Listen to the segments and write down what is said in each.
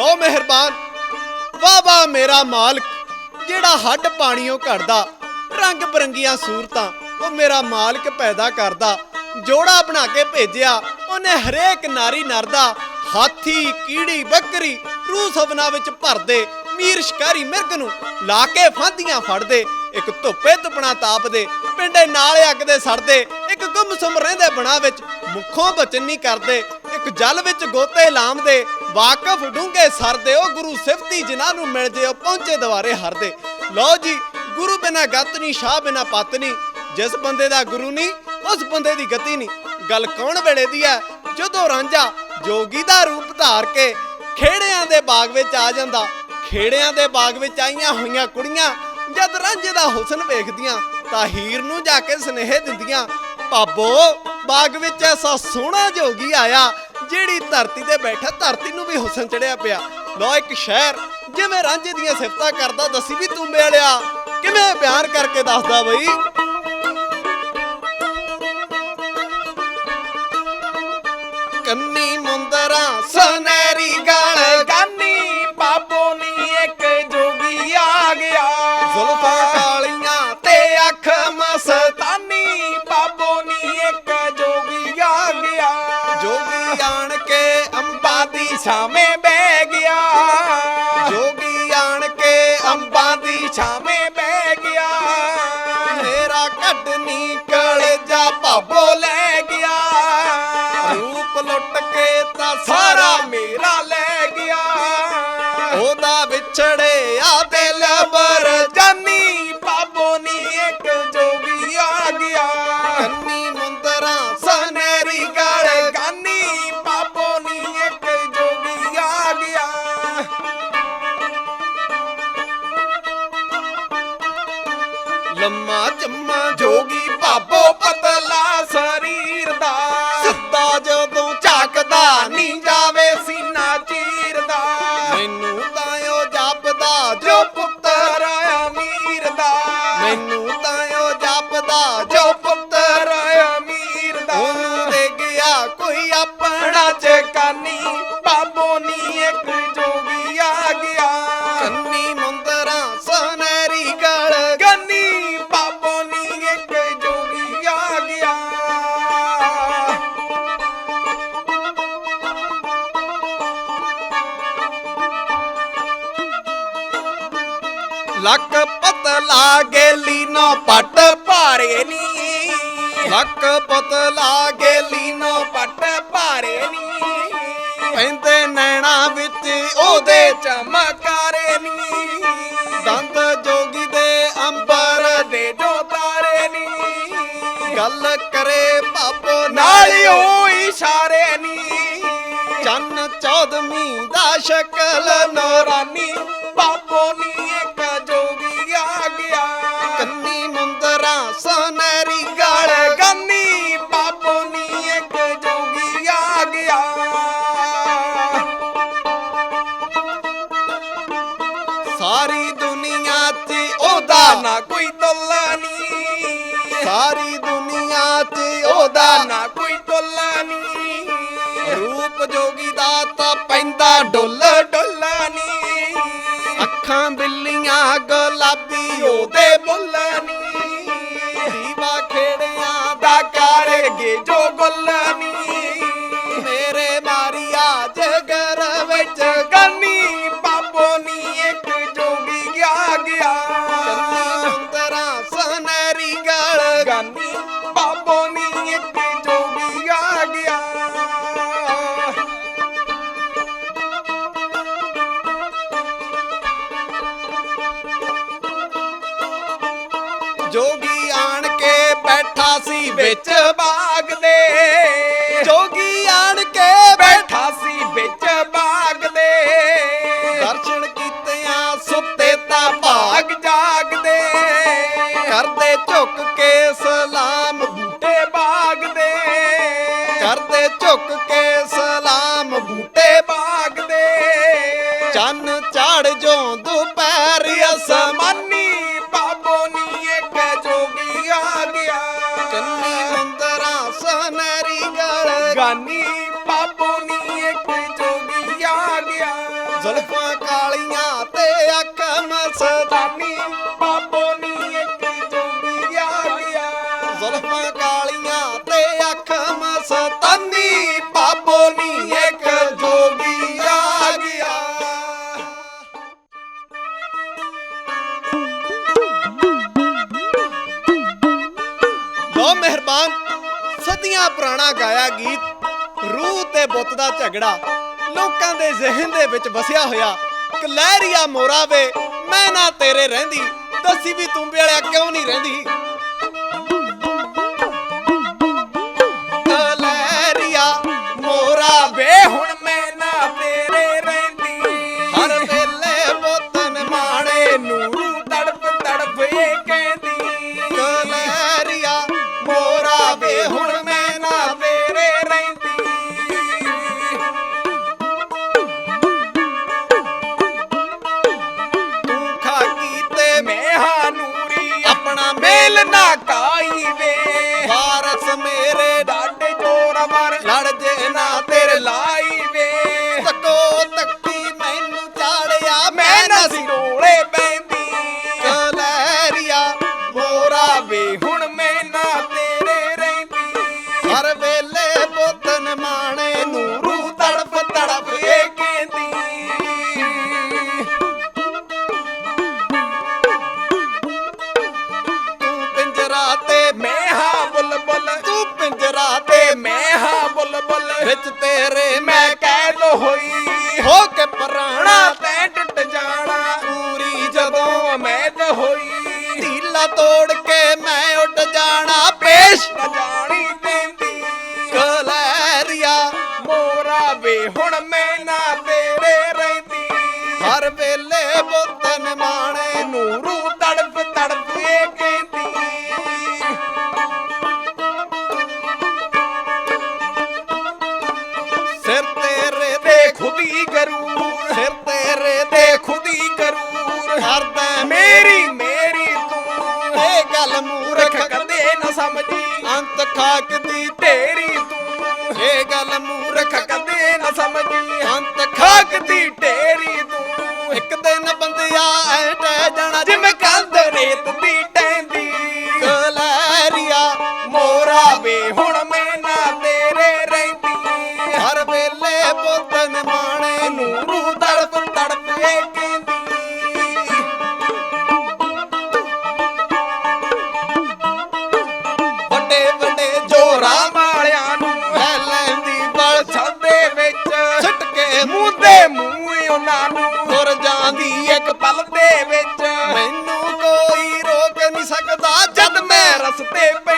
ਲੋ ਮਿਹਰਬਾਨ। ਵਾਹ ਮੇਰਾ ਮਾਲਕ। ਜਿਹੜਾ ਹੱਡ ਪਾਣੀਓ ਘੜਦਾ ਰੰਗ ਬਰੰਗੀਆਂ ਸੂਰਤਾਂ, ਉਹ ਮੇਰਾ ਮਾਲਕ ਪੈਦਾ ਕਰਦਾ। ਜੋੜਾ ਬਣਾ ਕੇ ਭੇਜਿਆ, ਉਹਨੇ ਹਰੇਕ ਨਾਰੀ ਨਰਦਾ, ਹਾਥੀ, ਕੀੜੀ, ਬੱਕਰੀ, ਰੂਹ ਸਭਨਾ ਵਿੱਚ ਭਰਦੇ ਮੀਰ ਸ਼ਿਕਾਰੀ ਮਿਰਗ ਨੂੰ ਲਾ ਕੇ ਫਾਂਦੀਆਂ ਫੜਦੇ, ਇੱਕ ਧੁੱਪੇ ਤੁਪਣਾ ਤਾਪਦੇ, ਪਿੰਡੇ ਨਾਲੇ ਅੱਗ ਦੇ ਸੜਦੇ, ਇੱਕ ਗੁੰਮਸੁੰਮ ਰਹਿੰਦੇ ਬਣਾ ਵਿੱਚ ਮੁੱਖੋਂ ਬਚਨ ਨਹੀਂ ਕਰਦੇ, ਇੱਕ ਜਲ ਵਿੱਚ ਗੋਤੇ ਲਾਮਦੇ ਵਾਕਫ ਡੂੰਘੇ ਸਰਦੇ ਉਹ ਗੁਰੂ ਸਿਫਤੀ ਜਿਨ੍ਹਾਂ ਨੂੰ ਮਿਲ ਉਹ ਪਹੁੰਚੇ ਦੁਆਰੇ ਹਰਦੇ ਲਓ ਜੀ, ਗੁਰੂ ਬਿਨਾ ਗਤ ਨਹੀਂ ਸ਼ਾਹ ਬਿਨਾ ਪਤ ਨਹੀਂ ਜਿਸ ਬੰਦੇ ਦਾ ਗੁਰੂ ਨਹੀਂ ਉਸ ਬੰਦੇ ਦੀ ਗਤੀ ਨਹੀਂ ਗੱਲ ਕੌਣ ਵੇਲੇ ਦੀ ਹੈ ਜਦੋਂ ਰਾਂਝਾ ਜੋਗੀ ਦਾ ਰੂਪ ਧਾਰ ਕੇ ਖੇੜਿਆਂ ਦੇ ਬਾਗ ਵਿੱਚ ਆ ਜਾਂਦਾ, ਖੇੜਿਆਂ ਦੇ ਬਾਗ ਵਿੱਚ ਆਈਆਂ ਹੋਈਆਂ ਕੁੜੀਆਂ, ਜਦ ਰਾਂਝੇ ਦਾ ਹੁਸਨ ਵੇਖਦੀਆਂ, ਤਾਂ ਹੀਰ ਨੂੰ ਜਾ ਕੇ ਸਨੇਹ ਦਿੰਦੀਆਂ, ਭਾਬੋ, ਬਾਗ ਵਿੱਚ ਐਸਾ ਸੋਹਣਾ ਜੋਗੀ ਆਇਆ ਜਿਹੜੀ ਧਰਤੀ ਤੇ ਬੈਠਾ, ਧਰਤੀ ਨੂੰ ਵੀ ਹੁਸਨ ਚੜਿਆ ਪਿਆ। ਲੋ ਇੱਕ ਸ਼ਹਿਰ, ਜਿਵੇਂ ਰਾਂਝੇ ਦੀਆਂ ਸਿਫਤਾਂ ਕਰਦਾ ਦੱਸੀ ਵੀ ਤੂੰ ਮੇਲਿਆ। ਕਿਵੇਂ ਪਿਆਰ ਕਰਕੇ ਦੱਸਦਾ ਬਈ? ਕੰਨੀ ਮੁੰਦਰਾ, ਸੁਨਹਿਰੀ ਗਲ tell me. ਲੰਮਾ ਚੰਮਾ ਜੋਗੀ ਭਾਬੋ ਪਤਲਾ ਸਰੀਰ ਦਾ। ਸਿੱਧਾ ਜਦੋਂ ਝਾਕਦਾ, ਨੀ ਜਾਵੇ ਸੀਨਾ ਚੀਰਦਾ। ਮੈਨੂੰ ਤਾਂ ਉਹ ਜਪਦਾ, ਜੋ ਪਤਲਾ ਗੇਲੀ ਨੋ ਪੱਟ ਭਾਰੇ ਨੀ। ਲੱਕ ਪਤਲਾ ਗੇਲੀ ਨੋ ਪੱਟ ਭਾਰੇ ਨੀ। ਪੈਂਦੇ ਨੈਣਾ ਵਿੱਚ ਉਹਦੇ ਚਮਕਾਰੇ ਨੀ। ਦੰਦ ਜੋਗੀ ਦੇ ਅੰਬਰ ਦੇ ਜੋ ਤਾਰੇ ਨੀ। ਗੱਲ ਕਰੇ ਬਾਬੋ ਨਾਲ ਉਹ ਇਸ਼ਾਰੇ ਨੀ। ਚੰਨ ਚੌਦਮੀ ਦਾ ਸ਼ਕਲ ਨੋ ਨਾ ਕੋਈ ਤੋਲਾ ਨੀ ਸਾਰੀ ਦੁਨੀਆ 'ਚ ਉਹਦਾ ਨਾ ਕੋਈ ਤੋਲਾ ਨੀ ਰੂਪ ਜੋਗੀ ਦਾ ਤਾਂ ਪੈਂਦਾ ਡੁੱਲ ਡੋਲਾ ਨੀ ਅੱਖਾਂ ਬਿੱਲੀਆਂ ਗੁਲਾਬੀ ਉਹਦੇ ਬੁੱਲਾ ਨੀ ਜੋਗੀ ਆਣ ਕੇ ਬੈਠਾ ਸੀ ਵਿੱਚ ਬਾਗ। ਨਿਸ਼ਾਨੀ ਬਾਬੂ ਨੀ ਇੱਕ ਜੋਗੀਆ ਗਿਆ। ਜ਼ੁਲਫਾਂ ਕਾਲੀਆਂ ਤੇ ਅੱਖ ਮਸਦਾ ਦੁਨੀਆ ਪੁਰਾਣਾ ਗਾਇਆ ਗੀਤ, ਰੂਹ ਤੇ ਬੁੱਤ ਦਾ ਝਗੜਾ, ਲੋਕਾਂ ਦੇ ਜ਼ਿਹਨ ਦੇ ਵਿੱਚ ਵਸਿਆ ਹੋਇਆ ਕਲਹਿਰੀਆ ਮੋਰਾ ਵੇ ਮੈਂ ਨਾ ਤੇਰੇ ਰਹਿੰਦੀ, ਦੱਸੀ ਵੀ ਤੂੰ ਵਾਲਿਆ ਕਿਉਂ ਨਹੀਂ ਰਹਿੰਦੀ? ਵਿੱਚ ਤੇਰੇ ਮੈਂ ਕੈਦ ਹੋਈ। ਹੋ ਕੇ ਪ੍ਰਾਣਾ ਤੈ ਟੁੱਟ ਜਾਣਾ ਪੂਰੀ ਜਦੋਂ ਅਮੈਦ ਹੋਈ। ਢੀਲਾ ਤੋੜ ਕੇ ਮੈਂ ਉੱਡ ਜਾਣਾ। ਪੇਸ਼ ਮਿਹਰ ਦੇਖ ਦੀ ਕਰੂਰ। ਹਰਦਾ ਮੇਰੀ ਮੇਰੀ। ਤੂੰ। ਇਹ ਗੱਲ ਮੂਰਖ ਕਦੇ ਨਾ ਸਮਝੀ। ਅੰਤ ਖਾਕ ਦੀ ਤੇਰੀ ਤੂੰ। ਇਹ ਗੱਲ ਮੂਰਖ ਕਦੇ ਨਾ ਸਮਝੀ। ਅੰਤ ਖਾਕ ਦੀ ਤੇਰੀ ਤੂੰ। ਇੱਕ ਦਿਨ ਬੰਦਿਆ ਐ ਜਾਣਾ ਜਿਵੇਂ ਕੰਦ ਰੇਤ ਦੀ สุเต็ป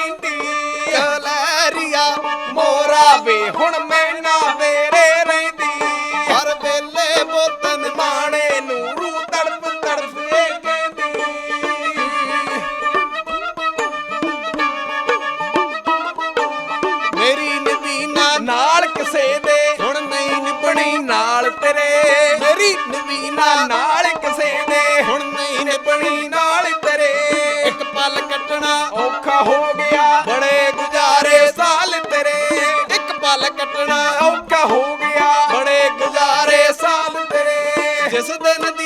ಎಸೆದನದಿ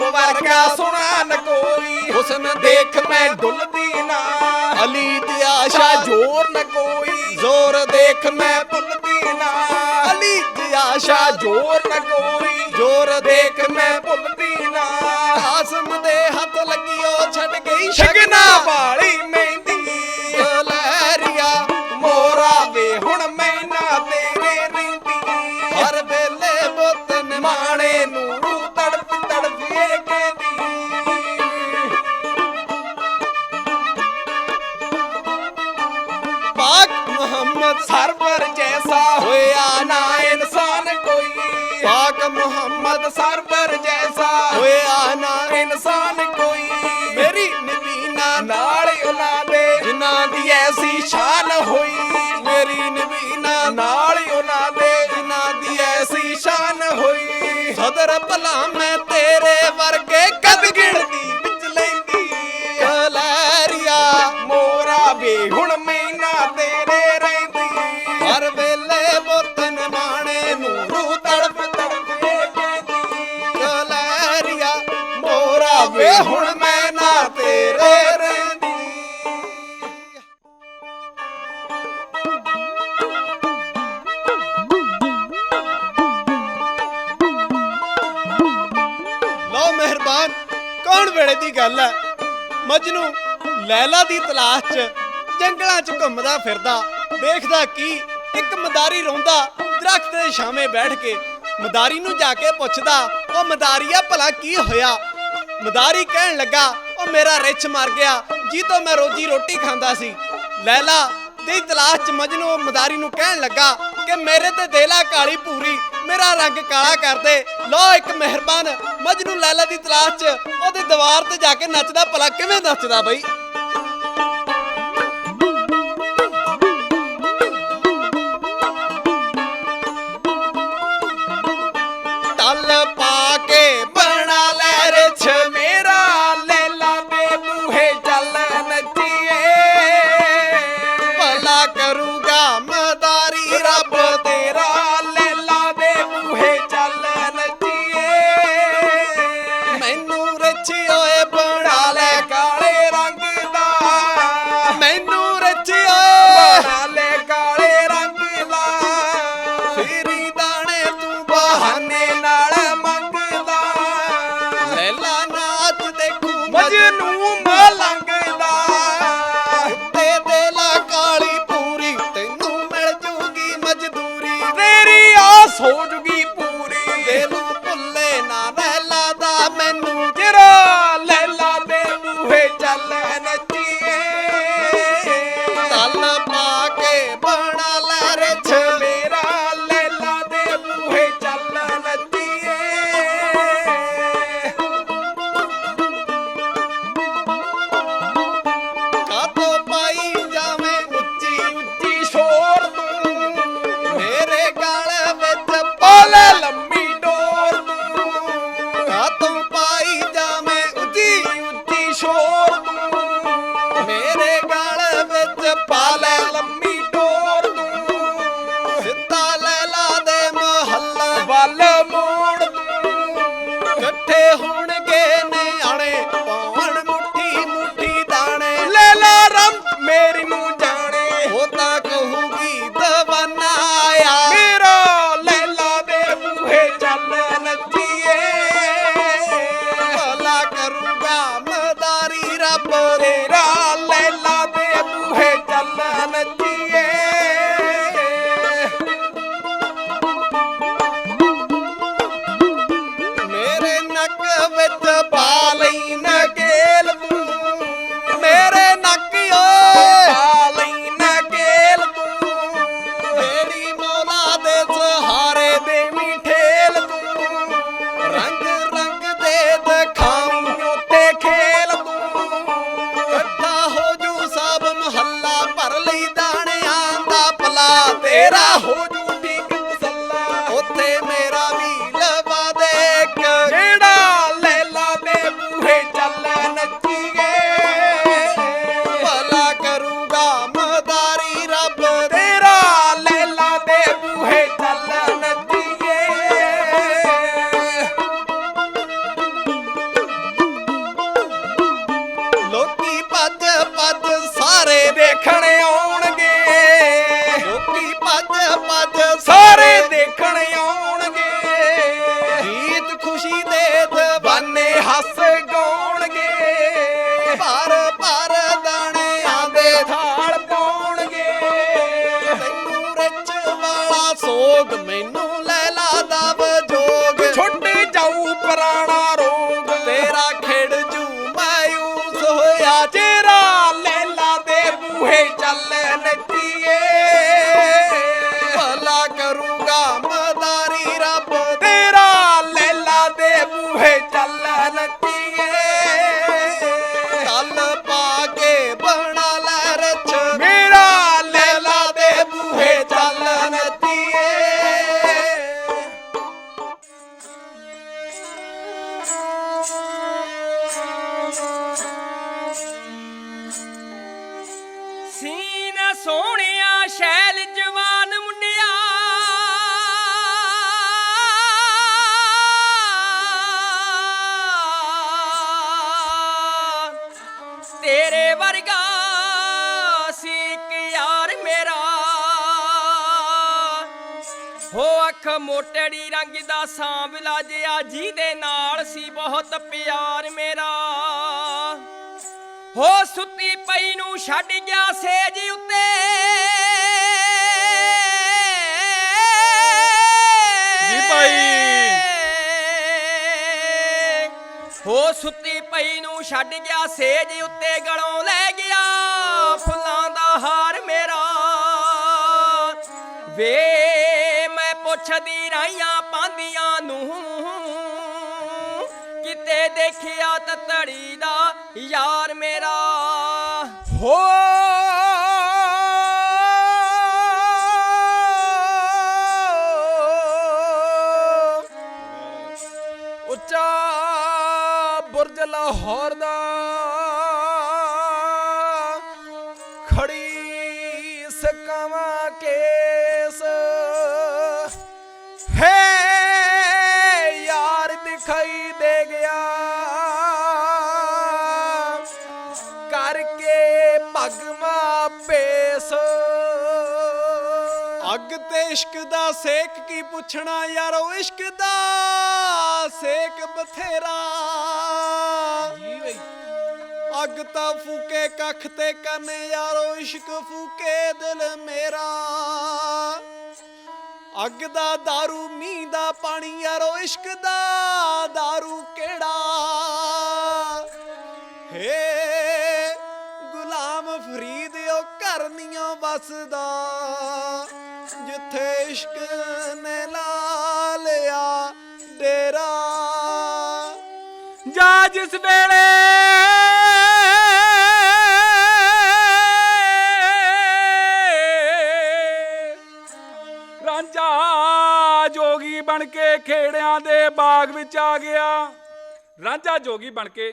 ਬਾਪ ਵਰਗਾ ਸੁਣਾ ਨ ਕੋਈ। ਹੁਸਨ ਦੇਖ ਮੈਂ ਡੁੱਲਦੀ ਨਾ। ਅਲੀ ਦੀ ਆਸ਼ਾ ਜੋਰ ਨ ਕੋਈ। ਜ਼ੋਰ ਦੇਖ ਮੈਂ ਭੁੱਲਦੀ ਨਾ। ਅਲੀ ਦੀ ਆਸ਼ਾ ਜੋਰ ਨ ਕੋਈ। ਜ਼ੋਰ ਦੇਖ ਮੈਂ ਭੁੱਲ ਕਰ ਭਲਾ ਮੈਂ ਤੇਰੇ ਵਰ ਮਜਨੂੰ ਲੈਲਾ ਦੀ ਤਲਾਸ਼ 'ਚ, ਜੰਗਲਾਂ 'ਚ ਘੁੰਮਦਾ ਫਿਰਦਾ, ਦੇਖਦਾ ਕੀ ਇੱਕ ਮਦਾਰੀ ਰੋਂਦਾ, ਦਰਖਤ ਦੇ ਛਾਵੇਂ ਬੈਠ ਕੇ। ਮਦਾਰੀ ਨੂੰ ਜਾ ਕੇ ਪੁੱਛਦਾ, ਉਹ ਮਦਾਰੀਆ ਭਲਾ ਕੀ ਹੋਇਆ? ਮਦਾਰੀ ਕਹਿਣ ਲੱਗਾ, ਉਹ ਮੇਰਾ ਰਿੱਛ ਮਰ ਗਿਆ, ਜੀ ਤੋਂ ਮੈਂ ਰੋਜੀ ਰੋਟੀ ਖਾਂਦਾ ਸੀ। ਲੈਲਾ ਦੀ ਤਲਾਸ਼ 'ਚ ਮਜਨੂੰ ਮਦਾਰੀ ਨੂੰ ਕਹਿਣ ਲੱਗਾ ਕਿ ਮੇਰੇ ਤੇ ਦੇਲਾ ਕਾਲੀ ਪੂਰੀ। ਮੇਰਾ ਰੰਗ ਕਾਲਾ ਕਰ ਦੇ। ਲੋ ਇੱਕ ਮਿਹਰਬਾਨ। ਮਜਨੂ ਲਾਲਾ ਦੀ ਤਲਾਸ਼ 'ਚ ਉਹਦੇ ਦੀਵਾਰ ਤੇ ਜਾ ਕੇ ਨੱਚਦਾ ਭਲਾ ਕਿਵੇਂ ਨੱਚਦਾ ਬਈ? ਮੋਟੜੀ ਰੰਗ ਦਾ ਸਾਂਵਲਾ ਜਿਹਾ ਜਿਹਦੇ ਨਾਲ ਸੀ ਬਹੁਤ ਪਿਆਰ ਮੇਰਾ। ਹੋ ਸੁੱਤੀ ਪਈ ਨੂੰ ਛੱਡ ਗਿਆ ਸੇਜ ਉੱਤੇ। ਜੀ ਭਾਈ। ਹੋ ਸੁੱਤੀ ਪਈ ਨੂੰ ਛੱਡ ਗਿਆ ਸੇਜ ਉੱਤੇ ਗਲੋਂ ਲੈ ਗਿਆ। ਫੁੱਲਾਂ ਦਾ ਹਾਰ ਮੇਰਾ। ਵੇ ਮੈਂ ਪੁੱਛਦੀ ਰਾਈਆਂ ਪਾਂਦੀਆਂ ਨੂੰ। ਕਿਤੇ ਦੇਖਿਆ ਤਤੜੀ ਦਾ ਯਾਰ ਮੇਰਾ। ਹੋ ਇਸ਼ਕ ਦਾ ਸੇਕ ਕੀ ਪੁੱਛਣਾ ਯਾਰੋ ਇਸ਼ਕ ਦਾ ਸੇਕ ਬਥੇਰਾ ਜੀ ਬਈ ਅੱਗ ਤਾਂ ਫੂਕੇ ਕੱਖ ਤੇ ਕੰਨ ਯਾਰੋ ਇਸ਼ਕ ਫੂਕੇ ਦਿਲ ਮੇਰਾ ਅੱਗ ਦਾ दारू ਮੀਂਹ ਦਾ ਪਾਣੀ ਯਾਰੋ ਇਸ਼ਕ ਦਾ दारू ਕਿਹੜਾ ਹੇ ਗੁਲਾਮ ਫਰੀਦ ਉਹ ਕਰਨੀਆਂ ਵਸਦਾ ਜਿੱਥੇ ਇਸ਼ਕ ਨੇ ਲਾ ਲਿਆ ਡੇਰਾ। ਜਾ ਜਿਸ ਵੇਲੇ ਰਾਂਝਾ ਜੋਗੀ ਬਣ ਕੇ ਖੇੜਿਆਂ ਦੇ ਬਾਗ ਵਿੱਚ ਆ ਗਿਆ। ਰਾਂਝਾ ਜੋਗੀ ਬਣ ਕੇ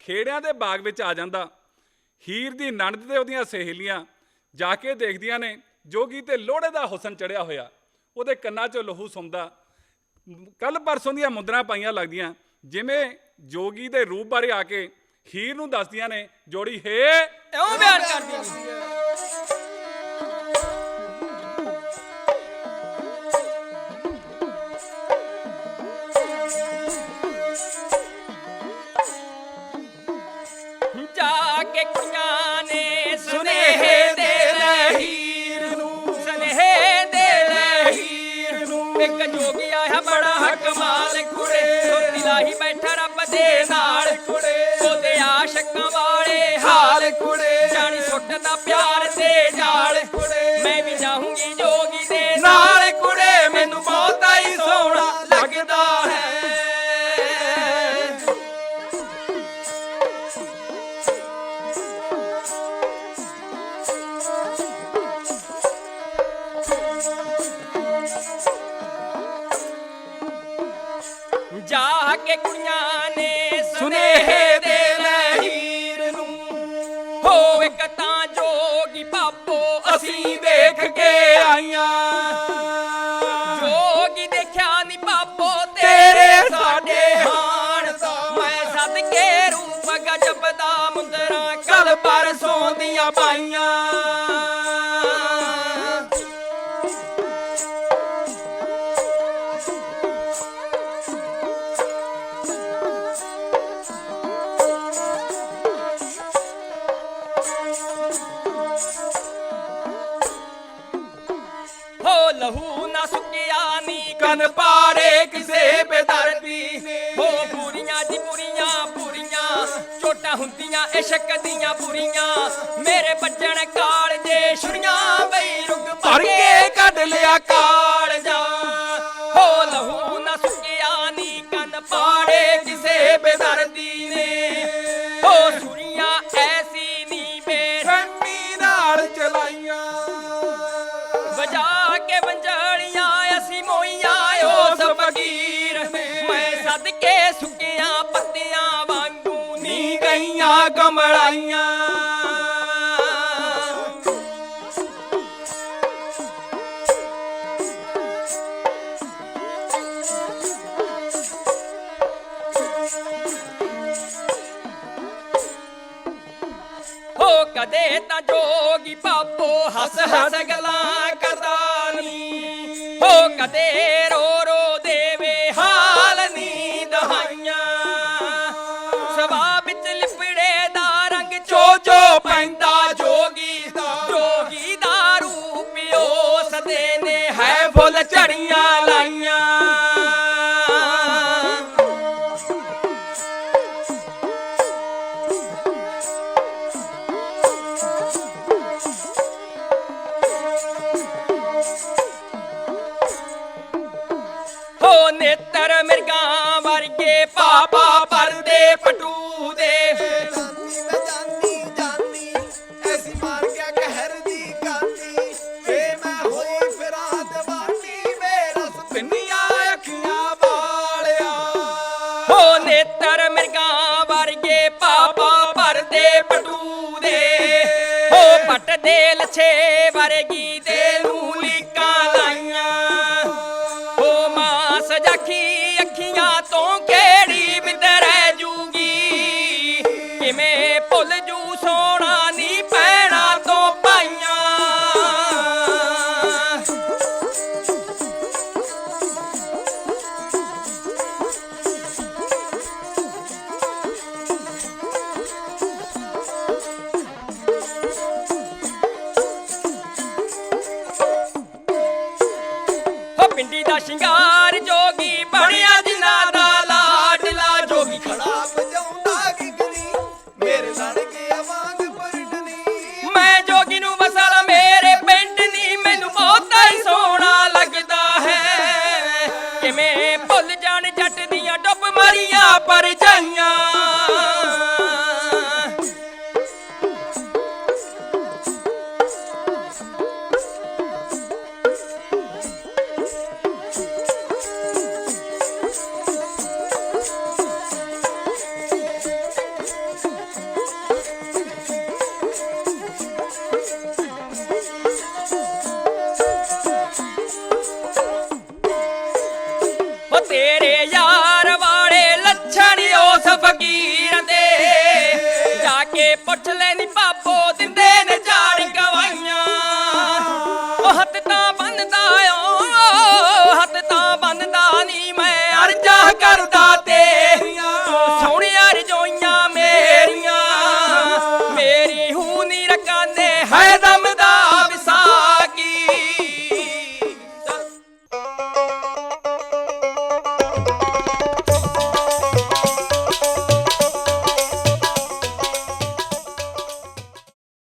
ਖੇੜਿਆਂ ਦੇ ਬਾਗ ਵਿੱਚ ਆ ਜਾਂਦਾ। ਹੀਰ ਦੀ ਨਣਦ ਤੇ ਉਹਦੀਆਂ ਸਹੇਲੀਆਂ ਜਾ ਕੇ ਦੇਖਦੀਆਂ ਨੇ ਜੋਗੀ ਤੇ ਲੋੜੇ ਦਾ ਹੁਸਨ ਚੜਿਆ ਹੋਇਆ। ਉਹਦੇ ਕੰਨਾਂ 'ਚੋਂ ਲਹੂ ਸੁੰਦਾ ਕੱਲ ਪਰਸੋਂ ਦੀਆਂ ਮੁੰਦਰਾਂ ਪਾਈਆਂ ਲੱਗਦੀਆਂ। ਜਿਵੇਂ ਜੋਗੀ ਦੇ ਰੂਪ ਬਾਰੇ ਆ ਕੇ ਹੀਰ ਨੂੰ ਦੱਸਦੀਆਂ ਨੇ ਜੋੜੀ ਹੇ ਇਉਂ ਬਿਆਨ ਕਰਦੀ। ਇੱਕ ਜੋਗੀ ਆਇਆ ਬੜਾ ਕਮਾਲ ਕੁੜੇ ਸੋਤੀ ਲਾਹੀ ਬੈਠਾ ਰੱਬ ਦੇ ਨਾਲ। ਕੁੜੇ ਉਹਦੇ ਆਸ਼ਕਾਂ ਵਾਲੇ ਹਾਲ ਕੁੜੇ ਜਾਣੀ ਸੁੱਟਦਾ ਪਿਆਰ ਤੇ ਜਾਲ। ਕੇ ਆਈਆਂ। ਜੋਗੀ ਦੇਖਿਆ ਨੀ ਪਾਪੋ ਤੇਰੇ ਸਾਡੇ ਹਾਣ ਮੈਂ ਸਦਕੇ ਰੂਪ ਗਜਬ ਦਾ ਮੁੰਦਰਾ ਕਲ ਪਰਸੋਂ ਦੀਆਂ ਪਾਈਆਂ। ਛੋਟਾ ਹੁੰਦੀਆਂ ਇਸ਼ਕ ਦੀਆਂ ਪੂਰੀਆਂ ਮੇਰੇ ਬੱਜਣ ਕਾਲ ਜੇ ਛੁਰੀਆਂ ਬਈ ਰੁਕ ਭਰ ਕੇ ਕੱਢ ਲਿਆ ਕਾਲ ¡Oh! ਦੇ ਲੱਛੇ ਵਰਗੀ ਦੇ ਪਿੰਡੀ ਦਾ ਸ਼ਿੰਗਾਰ ਜੋਗੀ ਬਣਿਆ tell any bad boy.